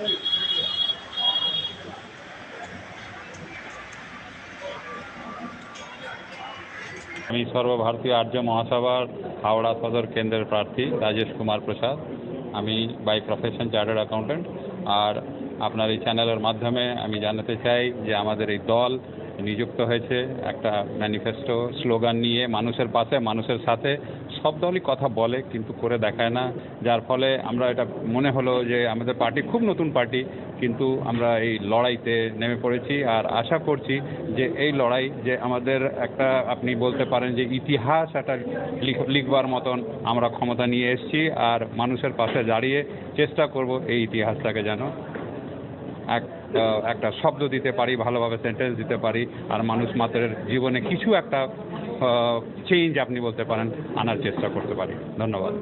আমি সর্বভারতীয় আর্য মহাসভার হাওড়া সদর কেন্দ্রের প্রার্থী রাজেশ কুমার প্রসাদ। আমি বাই প্রফেশন চার্টার্ড অ্যাকাউন্ট্যান্ট আর আপনার এই চ্যানেলের মাধ্যমে আমি জানাতে চাই যে আমাদের এই দল নিযুক্ত হয়েছে একটা ম্যানিফেস্টো স্লোগান নিয়ে মানুষের পাশে, মানুষের সাথে সব দলই কথা বলে, কিন্তু করে দেখায় না। যার ফলে আমরা এটা মনে হলো যে আমাদের পার্টি খুব নতুন পার্টি, কিন্তু আমরা এই লড়াইতে নেমে পড়েছি। আর আশা করছি যে এই লড়াই যে আমাদের একটা, আপনি বলতে পারেন যে ইতিহাস একটা লিখ- লিখবার মতন আমরা ক্ষমতা নিয়ে এসেছি। আর মানুষের পাশে দাঁড়িয়ে চেষ্টা করব এই ইতিহাসটাকে যেন এক একটা শব্দ দিতে পারি, ভালোভাবে সেন্টেন্স দিতে পারি। আর মানুষ মাত্রের জীবনে কিছু একটা চেঞ্জ আপনি বলতে পারেন আনার চেষ্টা করতে পারি। ধন্যবাদ।